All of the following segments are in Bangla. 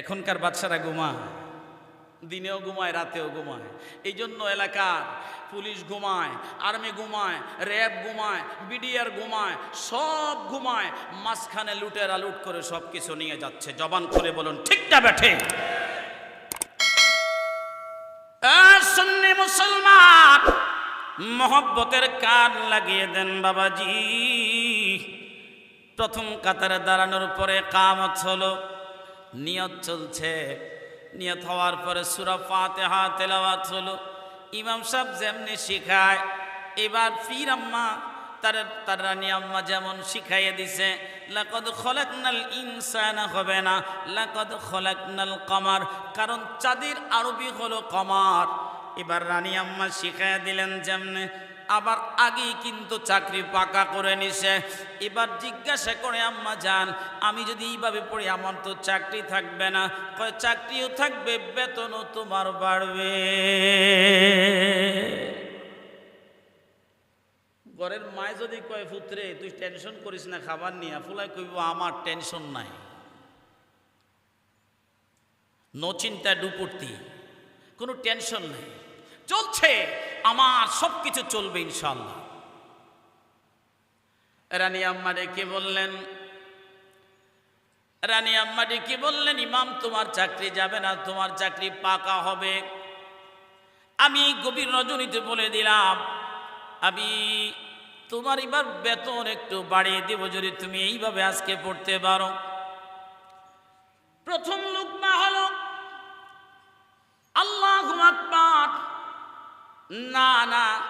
এখনকার বাচ্চারা ঘুমায়। দিনেও ঘুমায়, রাতেও ঘুমায়। এই জন্য এলাকার পুলিশ ঘুমায়, আর্মি ঘুমায়, র্যাব ঘুমায়, বিডিআর ঘুমায়, সব ঘুমায়। মাঝখানে লুটেরা লুট করে সব কিছু নিয়ে যাচ্ছে। জবান করে বলুন ঠিকটা সুন্নি মুসলমান, মোহব্বতের কান লাগিয়ে দেন বাবাজি। প্রথম কাতারে দাঁড়ানোর পরে কামত হলো। নিয়ত চলছে। নিয়ত হওয়ার পরে সুরা ফাতেহা তেলাওয়াত হলো। ইমাম সাহেব যেমনি শিখায়, এবার ফির আম্মা তার তার রানী আম্মা যেমন শিখাইয়ে দিছে, লাকদ খলাকনাল ইনসানা হবে না, লাকদ খলাকনাল কমার কারণ চাঁদের আরবি হলো কমার। এবার রানী আম্মা শিখাইয়া দিলেন যেমনে আবার আগেই কিন্তু চাকরি পাকা করে নিছে। এবার জিজ্ঞাসা করে, আম্মা যান আমি যদি এইভাবে পড়ি, আমার তো চাকরি থাকবে না। কয়, চাকরিও থাকবে, বেতনও তোমার বাড়বে। ঘরের মায় যদি কয় পুত্রে তুই টেনশন করিস না, খাবার নিয়ে ফুলাই কইব, আমার টেনশন নাই। নো চিন্তা ডুপুর্তি কোনো টেনশন নাই। চলছে। আমার সব কিছু চলবে ইনশাল্লাহ রানী আম্মা ডেকে বললেন? রানী আম্মা ডেকে বললেন, ইমাম, তোমার চাকরি যাবে না, তোমার চাকরি পাকা হবে। আমি গভীর রজনীতে বলে দিলাম আমি তোমার এবার বেতন একটু বাড়িয়ে দেব যদি তুমি এইভাবে আজকে পড়তে পারো। প্রথম লুকমা হলো না না,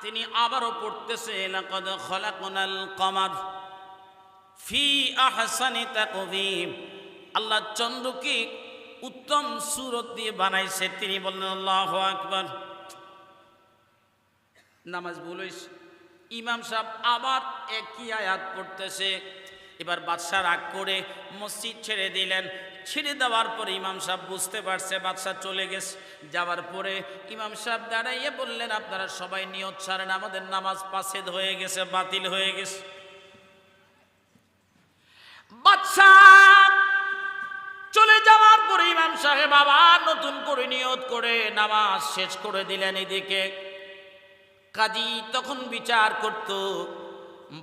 তিনি আবারও পড়তেছে, লাকাদ খলাকনাল কমার ফি আহসানি তাকবীম আল্লাহ চন্দ্রকে উত্তম সুরত দিয়ে বানাইছে। তিনি বললেন, আল্লাহ আকবার। নামাজ হইছে। ইমাম সাহেব আবার একই আয়াত পড়তেছে। এবার বাদশাহ রাগ করে মসজিদ ছেড়ে দিলেন। ছেড়ে দেওয়ার পরে ইমাম সাহেব বুঝতে পারছে, বাদশাহ চলে গেছে। যাওয়ার পরে ইমাম সাহেব দাঁড়াইয়ে বললেন, আপনারা সবাই নিয়ত ছাড়েন, আমাদের নামাজ পাসেদ হয়ে গেছে, বাতিল হয়ে গেছে। বাদশাহ চলে যাওয়ার পরে ইমাম সাহেব আবার নতুন করে নিয়ত করে নামাজ শেষ করে দিলেন এদিকে। কাজী তখন বিচার করত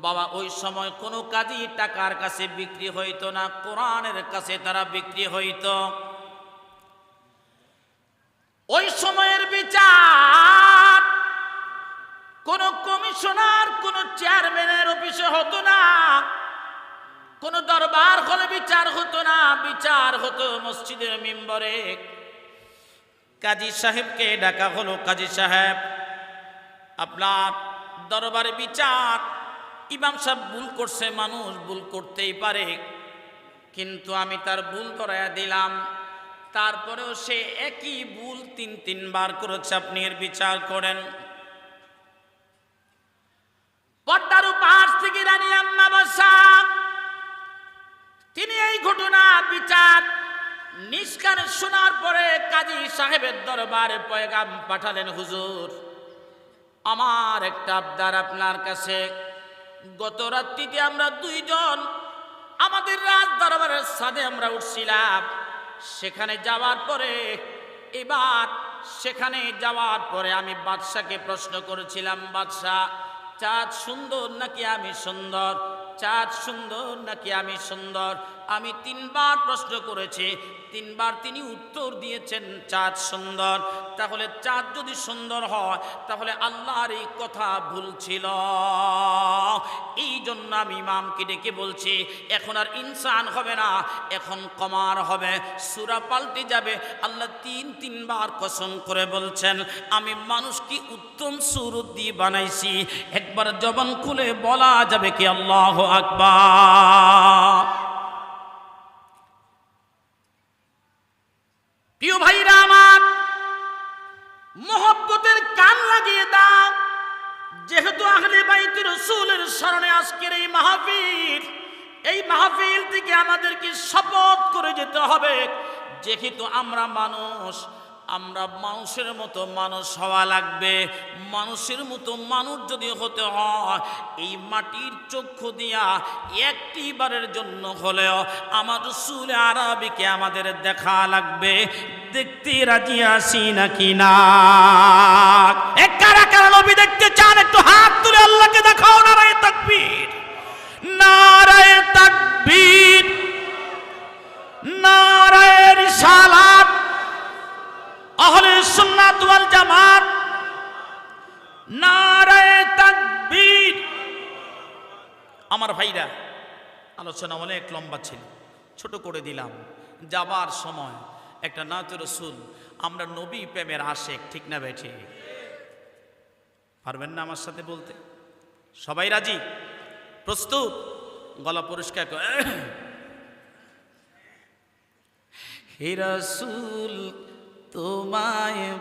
বাবা, ওই সময় কোনো কাজী টাকার কাছে বিক্রি হইতো না, কোরআনের কাছে তারা বিক্রি হইত। ওই সময়ের বিচার কোন কমিশনার, কোন চেয়ারম্যানের অফিসে হতো না, কোন দরবার হলে বিচার হতো না, বিচার হতো মসজিদের মেম্বরে। কাজী সাহেবকে ডাকা হলো, কাজী সাহেব, আপনার দরবারে বিচার ইমাম সাহেব ভুল করছে, মানুষ ভুল করতেই পারে। কিন্তু আমি তার ভুল করাইয়া দিলাম। তারপরেও সে একই ভুল তিন, তিনবার করেছে। আপনি এর বিচার করেন। থেকে তিনি এই ঘটনা বিচার নিষ্কার শোনার পরে কাজী সাহেবের দরবারে পয়গাম পাঠালেন, হুজুর। আমার একটা আবদার আপনার কাছে। গত রাত্রিতে আমরা দুইজন, আমাদের রাজ দরবারের সাথে আমরা উঠছিলাম। সেখানে যাওয়ার পরে, এবার সেখানে যাওয়ার পরে আমি বাদশাকে প্রশ্ন করেছিলাম বাদশাহ চাঁদ সুন্দর নাকি আমি সুন্দর? চাঁদ সুন্দর নাকি আমি সুন্দর? আমি তিনবার প্রশ্ন করেছি, তিনবার তিনি উত্তর দিয়েছেন চাঁদ সুন্দর। তাহলে চাঁদ যদি সুন্দর হয়, তাহলে আল্লাহর এই কথা ভুল ছিল। এই জন্য আমি ইমামকে ডেকে বলছি, এখন আর ইনসান হবে না, এখন কমার হবে। সুরা পাল্টে যাবে। আল্লাহ তিন, তিনবার কসম করে বলছেন, আমি মানুষকে উত্তম সুরত দিয়ে বানাইছি? একবার জবান খুলে বলা যাবে কি আল্লাহ আকবার। প্রিয় ভাইরা আমার, মোহব্বতের কান লাগিয়ে দাও। যেহেতু আহলে বাইত রসুলের স্মরণে আজকের এই মাহফিল এই মাহফিল থেকে আমাদেরকে শপথ করে যেতে হবে। যেহেতু আমরা মানুষ আমরা মানুষের মতো মানুষ হওয়া লাগবে। মানুষের মতো মানুষ যদি হতে হয়, এই মাটির চক্ষু দিয়া একটি বারের জন্য হলেও আমার সুর আরবিকে আমাদের দেখা লাগবে। দেখতে রাজি আসি নাকি না? আলোচনা অনেক লম্বা ছিল, ছোট করে দিলাম। যাবার সময় একটা নাত রসুল, আমরা নবী প্রেমের আশেক, ঠিক না বেঠে পারবেন না আমার সাথে বলতে? সবাই রাজি? প্রস্তুত? গলা পরিষ্কার করে। হে রসুল, তোমায়